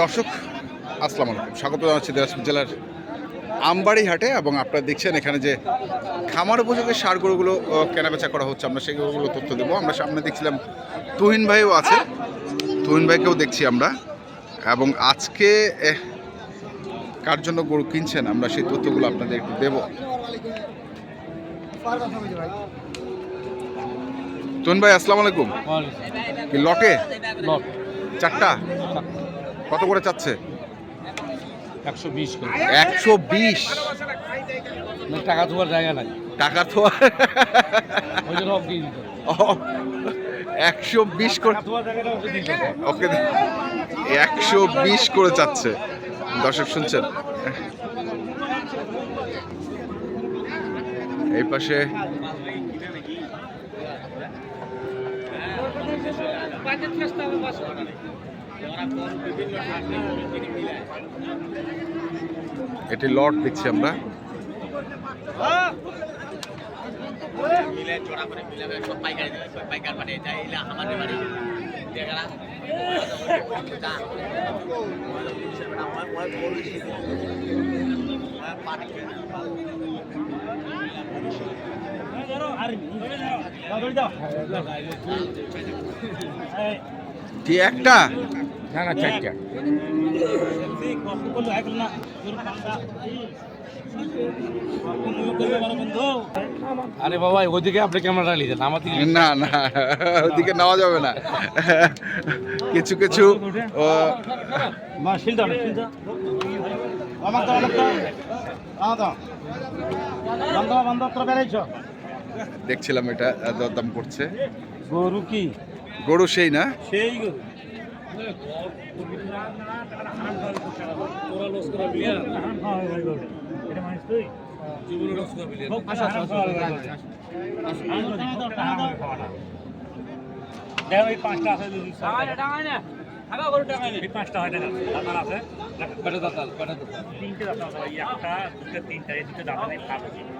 দর্শক, আসসালামু আলাইকুম। স্বাগত জানাচ্ছি দিনাজপুর জেলার আমবাড়ি হাটে এবং আপনারা দেখছেন এখানে যে খামার উপযোগী সার গরুগুলো কেনাবেচা করা হচ্ছে। আমরা সেই গরুগুলো তথ্য দেবো। আমরা সামনে দেখছিলাম তুহিন ভাইও আছে। তুহিন ভাইকেও দেখছি আমরা। এবং আজকে কার জন্য গরু কিনছেন? আমরা সেই তথ্যগুলো আপনাদের একটু দেবো। তুহিন ভাই আসসালামু আলাইকুম। কি লকে? লটে চারটা? কত করে চাচ্ছে? একশো বিশ করে। একশো বিশ? টাকা ধোয়ার জায়গা নাই। টাকা দিতে একশো বিশ করে ওকে একশো বিশ করে চাচ্ছে। দর্শক শুনছেন? এই পাশে এটি লট দেখছি আমরা মিলে জোড়া করে সব পাইকারি দেবে সব পাইকার পাঠিয়ে যায় আমাদের বাড়ি কি একটা? না না চারটা। আরে বাবা ওদিকে আপনি ক্যামেরাটা নিয়ে যান আমার দিকে না না ওদিকে নেওয়া যাবে না। কিছু কিছু ও, দেখছিলাম এটা দরদাম করছে। গরু কি? গরু সেই না? সেই গরু। পাঁচটা এক লাখ দশ করে। নিবে কেউ বলুন, তাই না?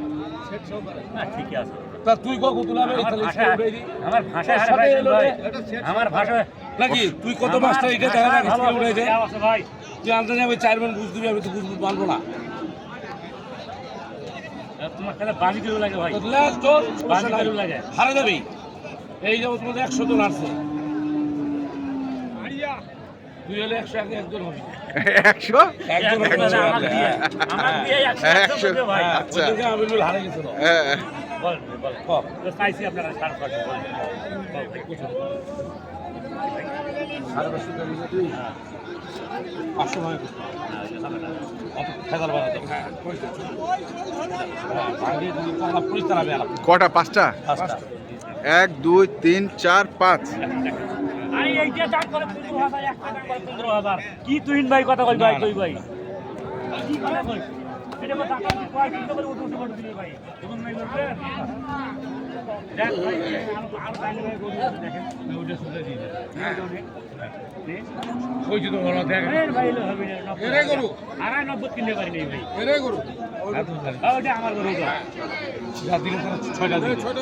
কত কত আমার। আমার নাকি? তুই কত মাসটা এটা দেখা উঠাই দে আছে তুই আনতে যাবে চার বুঝ দিবি আমি তো বুঝ মানবো না। তোমার বাজি লাগে ভাই। তোর হারা যাবি। এই যাব তোমাদের একশো জন আসছে। কটা? পাঁচটা? পাঁচটা। এক দুই তিন চার পাঁচ। আরে এই যে দাম করে পনেরো হাজার একটা দাম করে পনেরো হাজার। কি তুহিন ভাই কথা কই ভাই। তুই ভাই। কি কথা কই এটা কথা কয় চিন্তা করে উঠে উঠে করে ভাই? তখন নাই করবে দেখ ভাই আর আর বাইরে ভাই গরু আছে, দেখেন। ওইটা শুনে দিই নে। ওই যে তো বলো দেখ। ভাই হবে না এরে গরু। আর আর কিনতে পারি নাই ভাই। এরে গরু। ওটা আমার গরু যা দিলে ছয়টা দিলে ছয়টা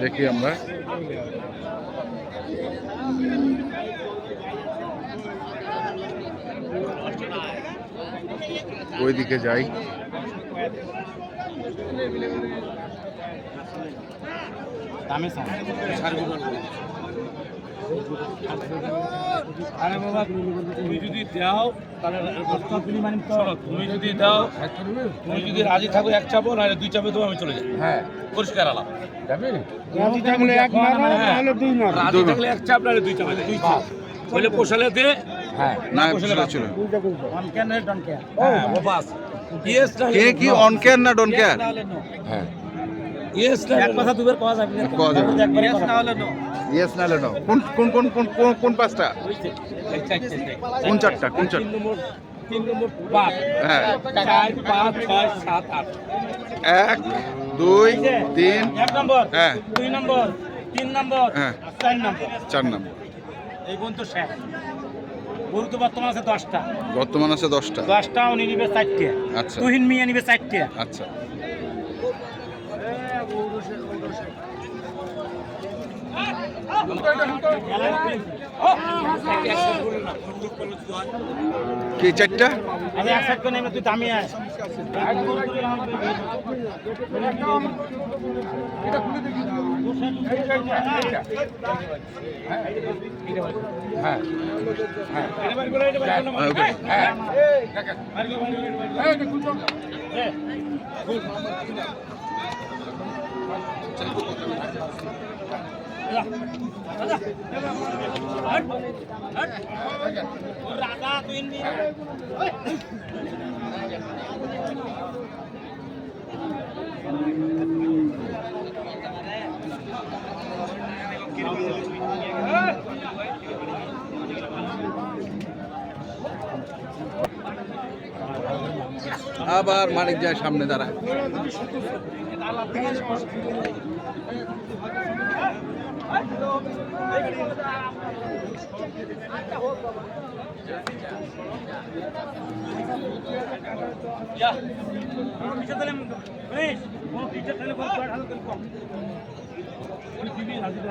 দেখি আমরা। ওইদিকে যাই। দামে আরে বাবা তুমি যদি দাও তাহলে তুমি যদি দাও তুমি যদি রাজি থাকো এক চাপো নাহলে দুই চাপে তো আমি চলে যাই। হ্যাঁ। পরিষ্কার আলাপ। রাজি থাকলে এক দুই রাজি থাকলে এক চাপ নাহলে দুই চাপে দুই চাপ। বলে পোষালে দে। হ্যাঁ। না দে। হ্যাঁ কে কি অন কেয়ার না ডন কেয়ার ইয়েস না এক কথা দুবার পাওয়া যাবে না পাওয়া যাবে। ইয়েস না হলে নো ইয়েস না নো কোন কোন কোন কোন কোন কোন পাঁচটা? কোন চারটা কোন চারটা তিন নম্বর পাঁচ। হ্যাঁ। চার পাঁচ ছয় সাত আট। এক দুই তিন এক নম্বর হ্যাঁ। দুই নম্বর তিন নম্বর হ্যাঁ। চার নম্বর। চার নম্বর। এই পর্যন্ত শেষ। গরু তো বর্তমান আছে দশটা। বর্তমান আছে দশটা। দশটা উনি নিবে চারটে। আচ্ছা। তুহিন মিয়া নিবে চারটে। আচ্ছা। কি চারটা? আমি এক সাইড করে নেবে তুই দামি আয়। হ্যাঁ ওকে আবার মানিক যায় সামনে দাঁড়ায়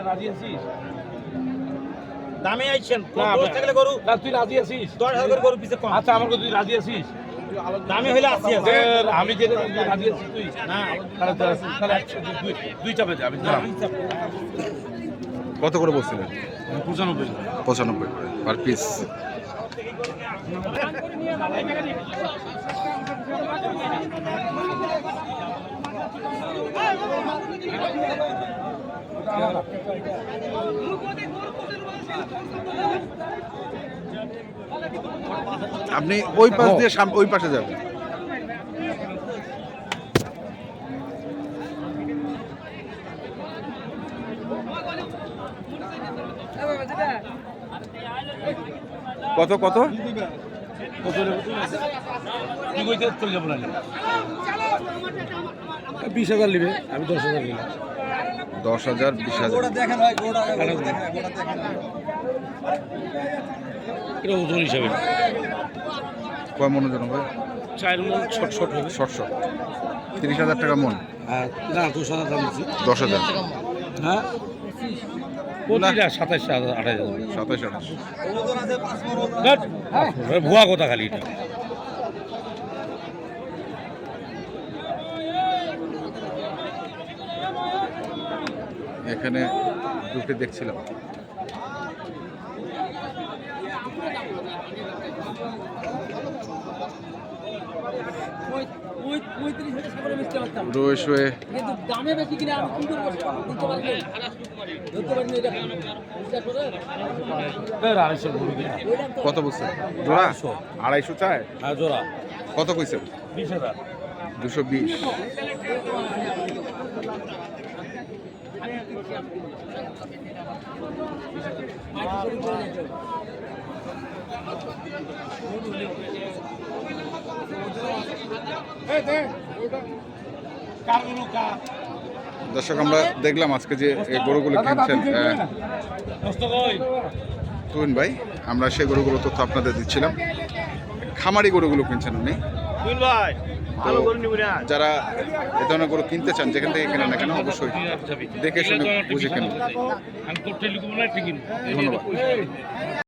রাজি আছিস দামে আইছেন। না, দশ থাকলে গরু। না তুই রাজি আছিস? দশ হাজার করে গরু পিছে কম। আচ্ছা আমার তুই রাজি আছিস? দামে হইলে আসি আছে যে আমি যেটা তুই না দুই চাপে আমি কত করে বলছিলেন? পঁচানব্বই। পঁচানব্বই করে পার পিস আপনি ওই পাশ দিয়ে সাম- ওই পাশে যাবেন। কত কত? বিশ হাজার নিবে আমি দশ হাজার নিলাম। দশ হাজার বিশ হাজার। এটা ওজন হিসাবে। কয় মনের জন্য ভাই? চার মন ছোট ছোট হবে। শর্ট শর্ট তিরিশ হাজার টাকা মন। না দশ হাজার দাম দশ হাজার। হ্যাঁ? সাতাশ হাজার আঠাশ। হাজার সাতাশ আঠাশ। ভুয়া কথা খালি এটা। এখানে দুটি দেখছিলাম। রয়েস দামে বেশি কিনে আমি কি করব দিতে পারি ধরতে পারি না। এটা বিশ্বাস করে এর আড়াইশো কত বলছেন? জোড়া? আড়াইশো। চায় হ্যাঁ জোড়া। কত কইছেন? বিশ হাজার। দুশো বিশ। দর্শক আমরা দেখলাম আজকে যে এই গরুগুলো কিনছেন কই? তুহিন ভাই আমরা সেই গরুগুলো তথ্য আপনাদের দিচ্ছিলাম। খামারি গরুগুলো কিনছেন উনি। ভাই যারা এ ধরনের গরু কিনতে চান যেখান থেকে কেনেন না কেন অবশ্যই দেখে শুনে বুঝে কেনুন। আমি করতে লিখব না ঠিকই ধন্যবাদ।